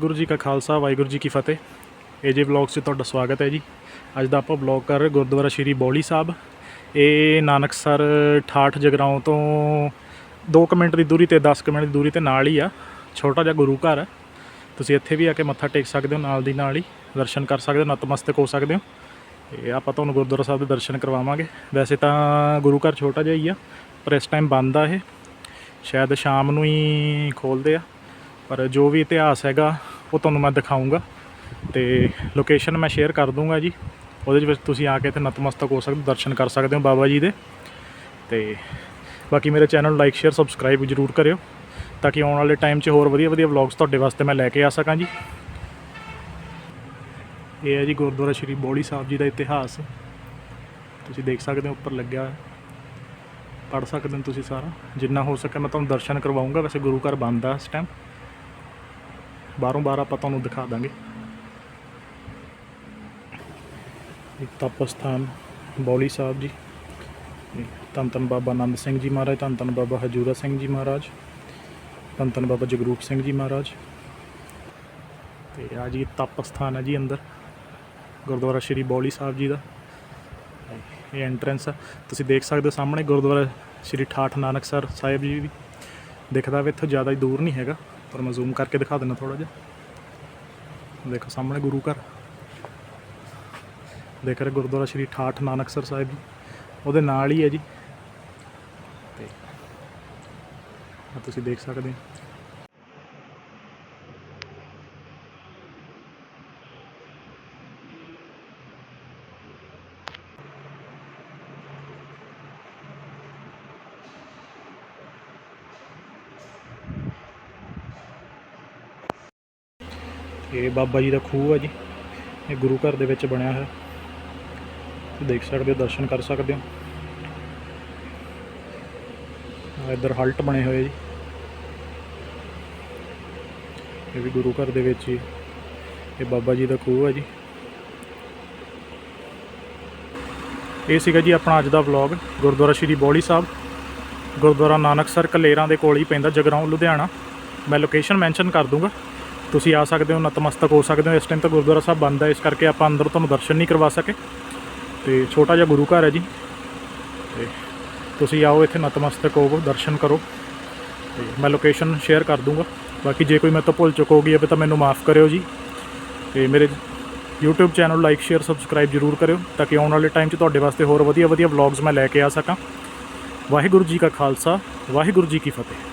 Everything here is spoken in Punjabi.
ਗੁਰੂ ਜੀ ਕਾ ਖਾਲਸਾ, ਵਾਹਿਗੁਰੂ ਜੀ ਕੀ ਫਤਿਹ। ਏਜੇ ਵਲੌਗਸ 'ਚ ਤੁਹਾਡਾ ਸਵਾਗਤ ਹੈ ਜੀ। ਅੱਜ ਦਾ ਆਪਾਂ ਵਲੌਗ ਕਰ ਰਹੇ ਗੁਰਦੁਆਰਾ ਸ਼੍ਰੀ ਬੌਲੀ ਸਾਹਿਬ। ਇਹ ਨਾਨਕਸਰ ਠਾਠ ਜਗਰਾਉਂ ਤੋਂ 2 ਮਿੰਟ ਦੀ ਦੂਰੀ ਤੇ 10 ਕੁ ਮਿੰਟ ਦੀ ਦੂਰੀ ਤੇ ਨਾਲ ਹੀ ਆ। ਛੋਟਾ ਜਿਹਾ ਗੁਰੂ ਘਰ ਹੈ। ਤੁਸੀਂ ਇੱਥੇ ਵੀ ਆ ਕੇ ਮੱਥਾ ਟੇਕ ਸਕਦੇ ਹੋ, ਨਾਲ ਦੀ ਨਾਲ ਹੀ ਦਰਸ਼ਨ ਕਰ ਸਕਦੇ ਹੋ, ਨਤਮਸਤਕ ਹੋ ਸਕਦੇ ਹੋ। ਇਹ ਆਪਾਂ ਤੁਹਾਨੂੰ ਗੁਰਦੁਆਰਾ ਸਾਹਿਬ ਦੇ ਦਰਸ਼ਨ ਕਰਵਾਵਾਂਗੇ। ਵੈਸੇ ਤਾਂ ਗੁਰੂ ਘਰ ਛੋਟਾ ਜਿਹਾ ਹੀ ਆ, ਪਰ ਇਸ ਟਾਈਮ ਬੰਦ ਆ ਇਹ। ਸ਼ਾਇਦ ਸ਼ਾਮ ਨੂੰ ਹੀ ਖੋਲਦੇ ਆ। ਪਰ ਜੋ ਵੀ ਇਤਿਹਾਸ ਹੈਗਾ ਉਹ ਤੁਹਾਨੂੰ ਮੈਂ ਦਿਖਾਉਂਗਾ। ਤੇ ਲੋਕੇਸ਼ਨ ਮੈਂ ਸ਼ੇਅਰ ਕਰ ਦੂੰਗਾ ਜੀ। ਉਹਦੇ ਵਿੱਚ ਤੁਸੀਂ ਆ ਕੇ ਇੱਥੇ ਨਤਮਸਤਕ ਹੋ ਸਕਦੇ ਦਰਸ਼ਨ ਕਰ ਸਕਦੇ ਹੋ ਬਾਬਾ ਜੀ ਦੇ। ਤੇ ਬਾਕੀ ਮੇਰੇ ਚੈਨਲ ਨੂੰ ਲਾਈਕ ਸ਼ੇਅਰ ਸਬਸਕ੍ਰਾਈਬ ਜ਼ਰੂਰ ਕਰਿਓ। ਤਾਂ ਕਿ ਆਉਣ ਵਾਲੇ ਟਾਈਮ 'ਚ ਹੋਰ ਵਧੀਆ ਵਧੀਆ ਵਲੌਗਸ ਤੁਹਾਡੇ ਵਾਸਤੇ ਮੈਂ ਲੈ ਕੇ ਆ ਸਕਾਂ ਜੀ। ਇਹ ਹੈ ਜੀ ਗੁਰਦੁਆਰਾ ਸ਼੍ਰੀ ਬੋੜੀ ਸਾਹਿਬ ਜੀ ਦਾ ਇਤਿਹਾਸ। ਤੁਸੀਂ ਦੇਖ ਸਕਦੇ ਹੋ ਉੱਪਰ ਲੱਗਿਆ ਹੋਇਆ। ਪੜ ਸਕਦੇ ਹੋ ਤੁਸੀਂ ਸਾਰਾ। ਜਿੰਨਾ ਹੋ ਸਕੇ ਮੈਂ ਤੁਹਾਨੂੰ ਦਰਸ਼ਨ ਕਰਵਾਉਂਗਾ। ਵੈਸੇ ਗੁਰੂ ਘਰ ਬੰਦ ਆ ਇਸ ਟਾਈਮ ਬਾਹਰੋਂ ਬਾਹਰ ਆਪਾਂ ਤੁਹਾਨੂੰ ਦਿਖਾ ਦਾਂਗੇ। ਇਹ ਤਪ ਸਥਾਨ ਬੌਲੀ ਸਾਹਿਬ ਜੀ ਇਹ ਧੰਨ ਧੰਨ ਬਾਬਾ ਆਨੰਦ ਸਿੰਘ ਜੀ ਮਹਾਰਾਜ ਧੰਨ ਧੰਨ ਬਾਬਾ ਹਜੂਰਾ ਸਿੰਘ ਜੀ ਮਹਾਰਾਜ ਧੰਨ ਧੰਨ ਬਾਬਾ ਜਗਰੂਪ ਸਿੰਘ ਜੀ ਮਹਾਰਾਜ। ਤੇ ਆ ਜੀ ਤਪ ਸਥਾਨ ਹੈ ਜੀ ਅੰਦਰ, ਗੁਰਦੁਆਰਾ ਸ਼੍ਰੀ ਬੌਲੀ ਸਾਹਿਬ ਜੀ ਦਾ। ਇਹ ਐਂਟਰੈਂਸ ਆ। ਤੁਸੀਂ ਦੇਖ ਸਕਦੇ ਹੋ ਸਾਹਮਣੇ ਗੁਰਦੁਆਰਾ ਸ਼੍ਰੀ ਠਾਠ ਨਾਨਕ ਸਰ ਸਾਹਿਬ ਜੀ ਵੀ। ਦਿਖਦਾ ਵੇ ਇੱਥੋਂ ਜ਼ਿਆਦਾ ਹੀ ਦੂਰ ਨਹੀਂ ਹੈਗਾ। ਪਰ ਮੈਂ ਜ਼ੂਮ ਕਰਕੇ ਦਿਖਾ ਦਿੰਦਾ ਥੋੜਾ ਜਿਹਾ। ਦੇਖੋ ਸਾਹਮਣੇ ਗੁਰੂ ਘਰ। ਦੇਖ ਰਹੇ ਗੁਰਦੁਆਰਾ ਸ਼੍ਰੀ ਠਾਠ ਨਾਨਕਸਰ ਸਾਹਿਬ ਜੀ। ਉਹਦੇ ਨਾਲ ਹੀ ਹੈ ਜੀ। ਤੇ ਤੁਸੀਂ ਦੇਖ ਸਕਦੇ ਹੋ। ਇਹ ਬਾਬਾ ਜੀ ਦਾ ਖੂਹ ਹੈ ਜੀ। ਇਹ ਗੁਰੂ ਘਰ ਦੇ ਵਿੱਚ ਬਣਿਆ ਹੋਇਆ। ਦੇਖ ਸਕਦੇ ਹੋ, ਦਰਸ਼ਨ ਕਰ ਸਕਦੇ ਹੋ। ਇੱਧਰ ਹਲਟ ਬਣੇ ਹੋਏ ਜੀ। ਇਹ ਵੀ ਗੁਰੂ ਘਰ ਦੇ ਵਿੱਚ ਹੀ ਇਹ ਬਾਬਾ ਜੀ ਦਾ ਖੂਹ ਹੈ ਜੀ। ਇਹ ਸੀਗਾ ਜੀ ਆਪਣਾ ਅੱਜ ਦਾ ਵਲੌਗ ਗੁਰਦੁਆਰਾ ਸ਼੍ਰੀ ਬੌਲੀ ਸਾਹਿਬ। ਗੁਰਦੁਆਰਾ ਨਾਨਕਸਰ ਕਲੇਰਾਂ ਦੇ ਕੋਲ ਹੀ ਪੈਂਦਾ ਜਗਰਾਉਂ, ਲੁਧਿਆਣਾ। ਮੈਂ ਲੋਕੇਸ਼ਨ ਮੈਂਸ਼ਨ ਕਰ ਦੂੰਗਾ। ਤੁਸੀਂ ਆ ਸਕਦੇ ਹੋ, ਨਤਮਸਤਕ ਹੋ ਸਕਦੇ ਹੋ। ਇਸ ਟਾਈਮ ਤਾਂ ਗੁਰਦੁਆਰਾ ਸਾਹਿਬ ਬੰਦ ਹੈ ਇਸ ਕਰਕੇ ਆਪਾਂ ਅੰਦਰ ਤੁਹਾਨੂੰ ਦਰਸ਼ਨ ਨਹੀਂ ਕਰਵਾ ਸਕੇ। ਤੇ ਛੋਟਾ ਜਿਹਾ ਗੁਰੂ ਘਰ ਹੈ ਜੀ। ਤੇ ਤੁਸੀਂ ਆਓ ਇੱਥੇ, ਨਤਮਸਤਕ ਹੋਵੋ, ਦਰਸ਼ਨ ਕਰੋ। ਤੇ ਮੈਂ ਲੋਕੇਸ਼ਨ ਸ਼ੇਅਰ ਕਰ ਦੂੰਗਾ। ਬਾਕੀ ਜੇ ਕੋਈ ਮੇਰੇ ਤੋਂ ਭੁੱਲ ਚੁੱਕ ਹੋਗੀ ਹੈ ਤਾਂ ਮੈਨੂੰ ਮਾਫ ਕਰਿਓ ਜੀ। ਤੇ ਮੇਰੇ YouTube channel like share subscribe ਜ਼ਰੂਰ ਕਰਿਓ, ਤਾਂ ਕਿ ਆਉਣ ਵਾਲੇ ਟਾਈਮ 'ਚ ਤੁਹਾਡੇ ਵਾਸਤੇ ਹੋਰ ਵਧੀਆ ਵਧੀਆ ਵਲੌਗਸ ਮੈਂ ਲੈ ਕੇ ਆ ਸਕਾਂ। ਵਾਹਿਗੁਰੂ ਜੀ ਕਾ ਖਾਲਸਾ, ਵਾਹਿਗੁਰੂ ਜੀ ਕੀ ਫਤਿਹ।